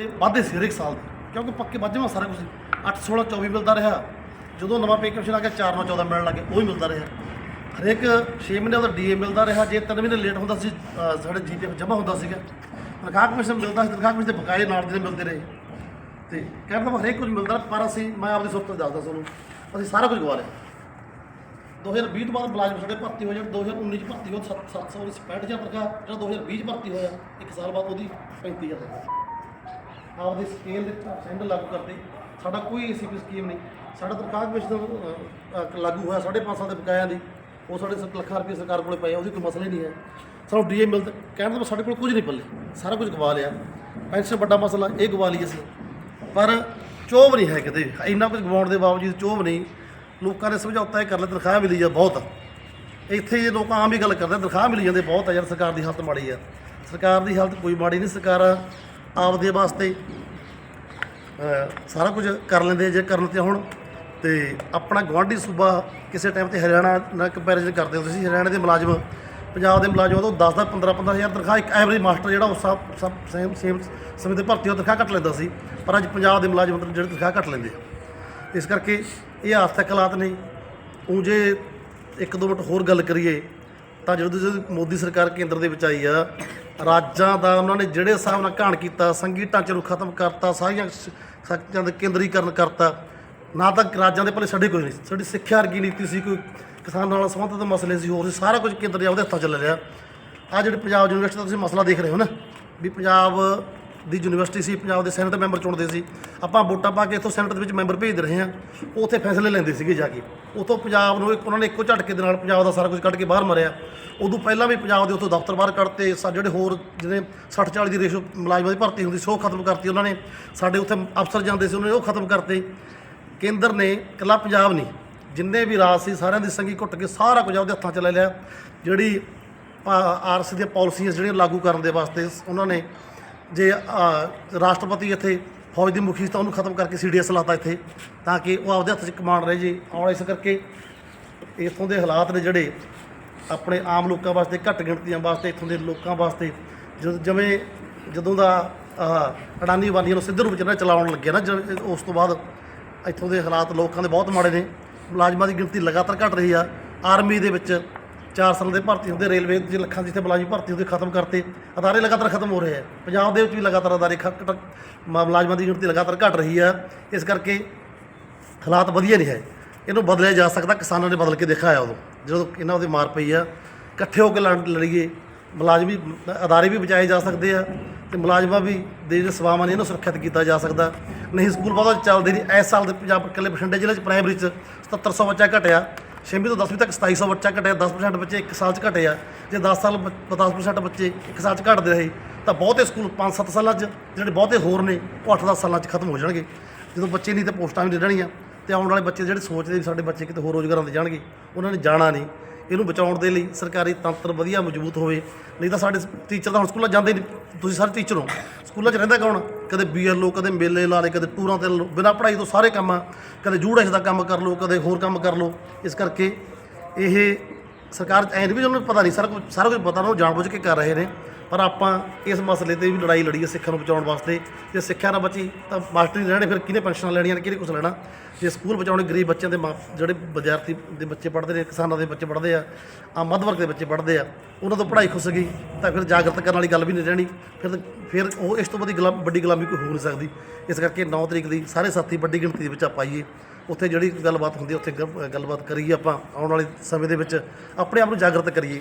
ਇਹ ਵਾਧੇ ਸੀ ਹਰੇਕ ਸਾਲ ਦੇ। ਕਿਉਂਕਿ ਪੱਕੇ ਵਾਜਮਾ ਸਾਰਾ ਕੁਝ 8 16 24 ਮਿਲਦਾ ਰਿਹਾ। ਜਦੋਂ ਨਵਾਂ ਪੇ ਕਮਿਸ਼ਨ ਆ ਗਿਆ 4 9 14 ਮਿਲਣ ਲੱਗੇ ਉਹ ਵੀ ਮਿਲਦਾ ਰਿਹਾ। ਹਰੇਕ 6 ਮਹੀਨੇ ਦਾ ਡੀਏ ਮਿਲਦਾ ਰਿਹਾ। ਜੇ 3 ਮਹੀਨੇ ਲੇਟ ਹੁੰਦਾ ਸੀ ਅ, ਸਾਡੇ ਜੀਪੀਐਫ ਜਮ੍ਹਾਂ ਹੁੰਦਾ ਸੀਗਾ। ਤਨਖਾਹ ਕਮਿਸ਼ਨ ਮਿਲਦਾ ਸੀ ਤਨਖਾਹ ਕਮਿਸ਼ਨ ਦੇ ਬਕਾਏ ਨਾਲ ਦੇ ਮਿਲਦੇ ਰਹੇ। ਤੇ ਕਹਿੰਦਾ ਹਰੇਕ ਕੁਝ ਮਿਲਦਾ ਪਰ ਅਸੀਂ ਮੈਂ ਆਪਦੀ ਸੁਰਤ ਦੱਸਦਾ ਤੁਹਾਨੂੰ ਅਸੀਂ ਸਾਰਾ ਕੁਝ ਗਵਾ ਲਿਆ। 2020 ਤੋਂ ਬਾਅਦ ਮੁਲਾਜ਼ਮ ਸਾਡੇ ਭਰਤੀ ਹੋਏ ਜਿਹੜੇ 2019 ਚ ਭਰਤੀ ਹੋਏ 700 ਦੀ 65000 ਤਨਖਾਹ ਜਿਹੜਾ 2020 ਚ ਭਰਤੀ ਹੋਇਆ ਇੱਕ ਸਾਲ ਬਾਅਦ ਉਹਦੀ 35000 ਤਨਖਾਹ ਆਪਦੇ ਸਕੇਲ ਦੇ ਸੈਂਡ ਲਾਗੂ ਕਰਦੇ। ਸਾਡਾ ਕੋਈ ਏਸੀਪੀ ਸਕੀਮ ਨਹੀਂ। ਸਾਡਾ ਤਨਖਾਹ ਕਮਿਸ਼ਨ ਲਾਗੂ ਹੋਇਆ 5.5 ਸਾਲ ਦੇ ਬਕਾਇਆ ਦੀ। ਉਹ ਸਾਡੇ ਸੱਤ ਲੱਖ ਰੁਪਏ ਸਰਕਾਰ ਕੋਲੇ ਪਏ ਉਹਦੀ ਕੋਈ ਮਸਲਾ ਹੀ ਨਹੀਂ ਹੈ। ਸਾਨੂੰ ਡੀਏ ਮਿਲਦਾ ਕਹਿਣ ਦਾ ਮਤਲਬ ਸਾਡੇ ਕੋਲ ਕੁਝ ਨਹੀਂ ਪੱਲੇ। ਸਾਰਾ ਕੁਝ ਗਵਾ ਲਿਆ। ਪੈਨਸ਼ਨ ਵੱਡਾ ਮਸਲਾ, ਇਹ ਗਵਾ ਲਈ ਅਸੀਂ। ਪਰ ਚੋਬ ਨਹੀਂ ਹੈ ਕਿਤੇ। ਇੰਨਾ ਕੁਝ ਗਵਾਉਣ ਦੇ ਬਾਵਜੂਦ ਚੋਬ ਨਹੀਂ। ਲੋਕਾਂ ਨੇ ਸਮਝੌਤਾ ਇਹ ਕਰ ਲਿਆ, ਤਨਖਾਹ ਮਿਲੀ ਜਾ ਬਹੁਤ। ਆ ਇੱਥੇ ਜੇ ਲੋਕ ਆਮ ਹੀ ਗੱਲ ਕਰਦੇ ਤਨਖਾਹ ਮਿਲੀ ਜਾਂਦੇ ਬਹੁਤ ਆ ਯਾਰ, ਸਰਕਾਰ ਦੀ ਹਾਲਤ ਮਾੜੀ ਆ। ਸਰਕਾਰ ਦੀ ਹਾਲਤ ਕੋਈ ਮਾੜੀ ਨਹੀਂ, ਸਰਕਾਰ ਆਪਦੇ ਵਾਸਤੇ ਸਾਰਾ ਕੁਝ ਕਰ ਲੈਂਦੇ ਜੇ ਕਰਨ ਤੇ ਹੁਣ। ਤੇ ਆਪਣਾ ਗਵਾਂਢੀ ਸੂਬਾ ਕਿਸੇ ਟਾਈਮ ਤੇ ਹਰਿਆਣਾ ਨਾਲ ਕੰਪੈਰੀਜ਼ਨ ਕਰਦੇ ਹੁੰਦੇ ਸੀ ਹਰਿਆਣੇ ਦੇ ਮੁਲਾਜ਼ਮ, ਪੰਜਾਬ ਦੇ ਮੁਲਾਜ਼ਮ ਉਦੋਂ 10 10 15 15000 ਤਨਖਾਹ, ਇੱਕ ਐਵਰੇਜ ਮਾਸਟਰ ਜਿਹੜਾ ਉਸ ਸਭ ਸਭ ਸੇਮ ਸੇਮ ਸਮੇਂ ਤੇ ਭਰਤੀ ਉਹ ਤਨਖਾਹ ਘੱਟ ਲੈਂਦਾ ਸੀ। ਪਰ ਅੱਜ ਪੰਜਾਬ ਦੇ ਮੁਲਾਜ਼ਮ ਮਤਲਬ ਜਿਹੜੇ ਤਨਖਾਹ ਘੱਟ ਲੈਂਦੇ ਆ। ਇਸ ਕਰਕੇ ਇਹ ਆਰਥਿਕ ਹਾਲਾਤ ਨੇ ਉਹ ਜੇ ਇੱਕ ਦੋ ਮਿੰਟ ਹੋਰ ਗੱਲ ਕਰੀਏ, ਤਾਂ ਜਦੋਂ ਜਦੋਂ ਮੋਦੀ ਸਰਕਾਰ ਕੇਂਦਰ ਦੇ ਵਿੱਚ ਆਈ ਆ ਰਾਜਾਂ ਦਾ ਉਹਨਾਂ ਨੇ ਜਿਹੜੇ ਹਿਸਾਬ ਨਾਲ ਘਾਣ ਕੀਤਾ ਸੰਗੀ ਢਾਂਚੇ ਨੂੰ ਖਤਮ ਕਰਤਾ, ਸਾਰੀਆਂ ਸ਼ਕਤੀਆਂ ਦਾ ਕੇਂਦਰੀਕਰਨ ਕਰਤਾ, ਨਾ ਤਾਂ ਰਾਜਾਂ ਦੇ ਭਲੇ ਸਾਡੇ ਕੋਈ ਨਹੀਂ, ਸਾਡੀ ਸਿੱਖਿਆ ਵਰਗੀ ਨੀਤੀ ਸੀ, ਕੋਈ ਕਿਸਾਨ ਨਾਲ ਸੰਬੰਧਿਤ ਮਸਲੇ ਸੀ, ਹੋਰ ਸੀ, ਸਾਰਾ ਕੁਝ ਕੇਂਦਰ ਦੇ ਹੱਥਾਂ 'ਚ ਲੈ ਲਿਆ। ਆ ਜਿਹੜੇ ਪੰਜਾਬ ਯੂਨੀਵਰਸਿਟੀ ਦਾ ਤੁਸੀਂ ਮਸਲਾ ਦੇਖ ਰਹੇ ਹੋ ਨਾ, ਵੀ ਪੰਜਾਬ ਦੀ ਯੂਨੀਵਰਸਿਟੀ ਸੀ, ਪੰਜਾਬ ਦੇ ਸੈਨੇਟ ਮੈਂਬਰ ਚੁਣਦੇ ਸੀ। ਆਪਾਂ ਵੋਟਾਂ ਪਾ ਕੇ ਇੱਥੋਂ ਸੈਨੇਟ ਦੇ ਵਿੱਚ ਮੈਂਬਰ ਭੇਜ ਰਹੇ ਹਾਂ। ਉਹ ਉੱਥੇ ਫੈਸਲੇ ਲੈਂਦੇ ਸੀਗੇ ਜਾ ਕੇ। ਉਤੋਂ ਪੰਜਾਬ ਨੂੰ ਇੱਕ, ਉਹਨਾਂ ਨੇ ਇੱਕੋ ਝਟਕੇ ਦੇ ਨਾਲ ਪੰਜਾਬ ਦਾ ਸਾਰਾ ਕੁਝ ਕੱਢ ਕੇ ਬਾਹਰ ਮਾਰਿਆ। ਉਦੋਂ ਪਹਿਲਾਂ ਵੀ ਪੰਜਾਬ ਦੇ ਉੱਥੋਂ ਦਫ਼ਤਰ ਬਾਹਰ ਕੱਢਤੇ। ਸਾ, ਜਿਹੜੇ ਹੋਰ ਜਿਹੜੇ 60 40 ਦੀ ਰੇਸ਼ੋ ਮੁਲਾਜ਼ਮਾਂ ਦੀ ਭਰਤੀ ਹੁੰਦੀ ਸੀ, ਉਹ ਖਤਮ ਕਰਤੀ ਉਹਨਾਂ ਨੇ। ਸਾਡੇ ਉੱਥੇ ਅਫਸਰ ਜਾਂਦੇ ਸੀ, ਉਹਨਾਂ ਨੇ ਉਹ ਖਤਮ ਕਰਤੇ। ਕੇਂਦਰ ਨੇ ਇਕੱਲਾ ਪੰਜਾਬ ਨਹੀਂ, ਜਿੰਨੇ ਵੀ ਰਾਜ ਸੀ, ਸਾਰਿਆਂ ਦੀ ਸੰਗੀ ਘੁੱਟ ਕੇ ਸਾਰਾ ਕੁਝ ਆਪਦੇ ਹੱਥਾਂ 'ਚ ਲੈ ਲਿਆ। ਜਿਹੜੀ ਆਰਸੀ ਦੀਆਂ ਪਾਲਿਸੀਆਂ ਜਿਹੜੀਆਂ ਲਾਗੂ ਕਰਨ ਦੇ ਵਾਸਤੇ ਉਹਨਾਂ ਨੇ ਜੇ ਰਾਸ਼ਟਰਪਤੀ ਇੱਥੇ ਫੌਜ ਦੀ ਮੁਖੀ ਸੀ ਤਾਂ ਉਹਨੂੰ ਖਤਮ ਕਰਕੇ ਸੀਡੀਐਸ ਲਾਤਾ ਇੱਥੇ, ਤਾਂ ਕਿ ਉਹ ਆਪਦੇ ਹੱਥ 'ਚ ਕਮਾਂਡ ਰਹੇ ਜੀ। ਔਰ ਇਸ ਕਰਕੇ ਇੱਥੋਂ ਦੇ ਹਾਲਾਤ ਨੇ ਜਿਹੜੇ ਆਪਣੇ ਆਮ ਲੋਕਾਂ ਵਾਸਤੇ ਘੱਟ ਗਿਣਤੀਆਂ ਵਾਸਤੇ, ਇੱਥੋਂ ਦੇ ਲੋਕਾਂ ਵਾਸਤੇ, ਜਦੋਂ ਜਿਵੇਂ, ਜਦੋਂ ਦਾ ਅਡਾਨੀ ਵਾਲੀਆਂ ਨੂੰ ਸਿੱਧੇ ਰੂਪ ਚ ਨਾ ਚਲਾਉਣ ਲੱਗੇ ਨਾ ਜ- ਉਸ ਤੋਂ ਬਾਅਦ ਇੱਥੋਂ ਦੇ ਹਾਲਾਤ ਲੋਕਾਂ ਦੇ ਬਹੁਤ ਮਾੜੇ ਨੇ। ਮੁਲਾਜ਼ਮਾਂ ਦੀ ਗਿਣਤੀ ਲਗਾਤਾਰ ਘਟ ਰਹੀ ਆ। ਆਰਮੀ ਦੇ ਵਿੱਚ 4 ਸਾਲ ਦੇ ਭਰਤੀ ਹੁੰਦੇ ਰੇਲਵੇ ਦੇ ਲੱਖਾਂ ਜਿੱਥੇ ਮੁਲਾਜ਼ਮ ਭਰਤੀ ਹੁੰਦੇ, ਖਤਮ ਕਰਤੇ। ਅਦਾਰੇ ਲਗਾਤਾਰ ਖਤਮ ਹੋ ਰਹੇ ਆ ਪੰਜਾਬ ਦੇ ਵਿੱਚ ਵੀ ਲਗਾਤਾਰ ਅਦਾਰੇ ਖ- ਮੁਲਾਜ਼ਮਾਂ ਦੀ ਗਿਣਤੀ ਲਗਾਤਾਰ ਘਟ ਰਹੀ ਆ ਇਸ ਕਰਕੇ ਹਾਲਾਤ ਵਧੀਆ ਨਹੀਂ ਹੈ। ਇਹਨੂੰ ਬਦਲਿਆ ਜਾ ਸਕਦਾ, ਕਿਸਾਨਾਂ ਨੇ ਬਦਲ ਕੇ ਦੇਖਿਆ ਦਿਖਾਇਆ ਉਦੋਂ, ਜਦੋਂ ਇਹਨਾਂ ਉਹਦੇ ਮਾਰ ਪਈ ਆ। ਇਕੱਠੇ ਹੋ ਕੇ ਲੜ ਲੜੀਏ। ਮੁਲਾਜ਼ਮ ਵੀ, ਅਦਾਰੇ ਵੀ ਬਚਾਏ ਜਾ ਸਕਦੇ ਆ ਤੇ ਮੁਲਾਜ਼ਮਾਂ ਵੀ ਦੇ ਜਿਹੜੇ ਸੇਵਾਵਾਂ ਨੇ, ਇਹਨੂੰ ਸੁਰੱਖਿਅਤ ਕੀਤਾ ਜਾ ਸਕਦਾ। ਨਹੀਂ, ਸਕੂਲ ਬਹੁਤ ਚੱਲਦੇ ਨਹੀਂ ਇਸ ਸਾਲ ਦੇ ਪੰਜਾਬ ਇਕੱਲੇ ਬਠਿੰਡੇ ਜ਼ਿਲ੍ਹੇ 'ਚ ਪ੍ਰਾਇਮਰੀ 'ਚ 7700 ਬੱਚਾ ਘਟਿਆ। ਛੇਵੀਂ ਤੋਂ 10ਵੀਂ ਤੱਕ 2700 ਬੱਚਾ ਘਟਿਆ 10% ਬੱਚੇ ਇੱਕ ਸਾਲ 'ਚ ਘਟੇ ਆ। ਜੇ 10 ਸਾਲ ਬ- 10% ਬੱਚੇ ਇੱਕ ਸਾਲ 'ਚ ਘਟਦੇ ਰਹੇ, ਤਾਂ ਬਹੁਤੇ ਸਕੂਲ 5-7 ਸਾਲਾਂ 'ਚ, ਜਿਹੜੇ ਬਹੁਤੇ ਹੋਰ ਨੇ, ਉਹ 8-10 ਸਾਲਾਂ 'ਚ ਖਤਮ ਹੋ ਜਾਣਗੇ। ਜਦੋਂ ਬੱਚੇ ਨਹੀਂ ਤਾਂ ਪੋਸਟਾਂ ਵੀ ਦੇ ਦੇਣੀਆਂ ਤੇ ਆਉਣ ਵਾਲੇ ਬੱਚੇ ਜਿਹੜੇ ਸੋਚਦੇ ਵੀ ਸਾਡੇ ਬੱਚੇ ਕਿਤੇ ਹੋਰ ਰੋਜ਼ਗਾਰਾਂ ਤੇ ਜਾਣਗੇ, ਉਹਨਾਂ ਨੇ ਜਾਣਾ ਨਹੀਂ। ਇਹਨੂੰ ਬਚਾਉਣ ਦੇ ਲਈ ਸਰਕਾਰੀ ਤੰਤਰ ਵਧੀਆ ਮਜ਼ਬੂਤ ਹੋਵੇ। ਨਹੀਂ ਤਾਂ ਸਾਡੇ ਟੀਚਰ ਤਾਂ ਹੁਣ ਸਕੂਲਾਂ ਜਾਂਦੇ ਨਹੀਂ। ਤੁਸੀਂ ਸਾਰੇ ਟੀਚਰ ਹੋ। ਸਕੂਲਾਂ 'ਚ ਰਹਿੰਦਾ ਕੌਣ? ਕਦੇ ਬੀਐਲਓ ਕਦੇ ਮੇਲੇ ਲਾ ਲਏ ਕਦੇ ਟੂਰਾਂ ਤੇ ਲਓ, ਬਿਨਾਂ ਪੜ੍ਹਾਈ ਤੋਂ ਸਾਰੇ ਕੰਮ ਆ। ਕਦੇ ਜੂੜੈਸ ਦਾ ਕੰਮ ਕਰ ਲਓ ਕਦੇ ਹੋਰ ਕੰਮ ਕਰ ਲਓ। ਇਸ ਕਰਕੇ ਇਹ ਸਰਕਾਰ ਐਂ ਨਹੀਂ ਵੀ ਉਹਨੂੰ ਪਤਾ ਨਹੀਂ ਸਾਰਾ ਕੁਝ ਸਾਰਾ ਕੁਝ ਪਤਾ ਉਹਨੂੰ ਜਾਣਬੁੱਝ ਕੇ ਕਰ ਰਹੇ ਨੇ। ਪਰ ਆਪਾਂ ਇਸ ਮਸਲੇ ਤੇ ਵੀ ਲੜਾਈ ਲੜੀ ਹੈ ਸਿੱਖਿਆ ਨੂੰ ਬਚਾਉਣ ਵਾਸਤੇ। ਜੇ ਸਿੱਖਿਆ ਨਾ ਬਚੀ ਤਾਂ ਮਾਸਟਰ ਨਹੀਂ ਰਹਿਣੇ, ਫਿਰ ਕਿਹਨੇ ਪੈਨਸ਼ਨਾਂ ਲੈਣੀਆਂ ਨੇ, ਕਿਹਨੇ ਕੁਝ ਲੈਣਾ? ਜੇ ਸਕੂਲ ਬਚਾਉਣੇ, ਗਰੀਬ ਬੱਚਿਆਂ ਦੇ ਮਾਂ ਜਿਹੜੇ ਵਿਦਿਆਰਥੀ ਦੇ ਬੱਚੇ ਪੜ੍ਹਦੇ ਨੇ, ਕਿਸਾਨਾਂ ਦੇ ਬੱਚੇ ਪੜ੍ਹਦੇ ਆ ਆ ਮੱਧ ਵਰਗ ਦੇ ਬੱਚੇ ਪੜ੍ਹਦੇ ਆ, ਉਹਨਾਂ ਤੋਂ ਪੜ੍ਹਾਈ ਖੁੱਸ ਗਈ, ਤਾਂ ਫਿਰ ਜਾਗਰਤ ਕਰਨ ਵਾਲੀ ਗੱਲ ਵੀ ਨਹੀਂ ਰਹਿਣੀ। ਫਿਰ ਫਿਰ ਉਹ ਇਸ ਤੋਂ ਵੱਡੀ ਗੁਲਾਮ ਵੱਡੀ ਗੁਲਾਮੀ ਕੋਈ ਹੋ ਨਹੀਂ ਸਕਦੀ। ਇਸ ਕਰਕੇ 9 ਤਰੀਕ ਦੀ ਸਾਰੇ ਸਾਥੀ ਵੱਡੀ ਗਿਣਤੀ ਦੇ ਵਿੱਚ ਆਪਾਂ ਆਈਏ। ਉੱਥੇ ਜਿਹੜੀ ਗੱਲਬਾਤ ਹੁੰਦੀ ਉੱਥੇ ਗੱਲ- ਗੱਲਬਾਤ ਕਰੀਏ ਆਪਾਂ ਆਉਣ ਵਾਲੇ ਸਮੇਂ ਦੇ ਵਿੱਚ। ਆਪਣੇ ਆਪ ਨੂੰ ਜਾਗਰਤ ਕਰੀਏ।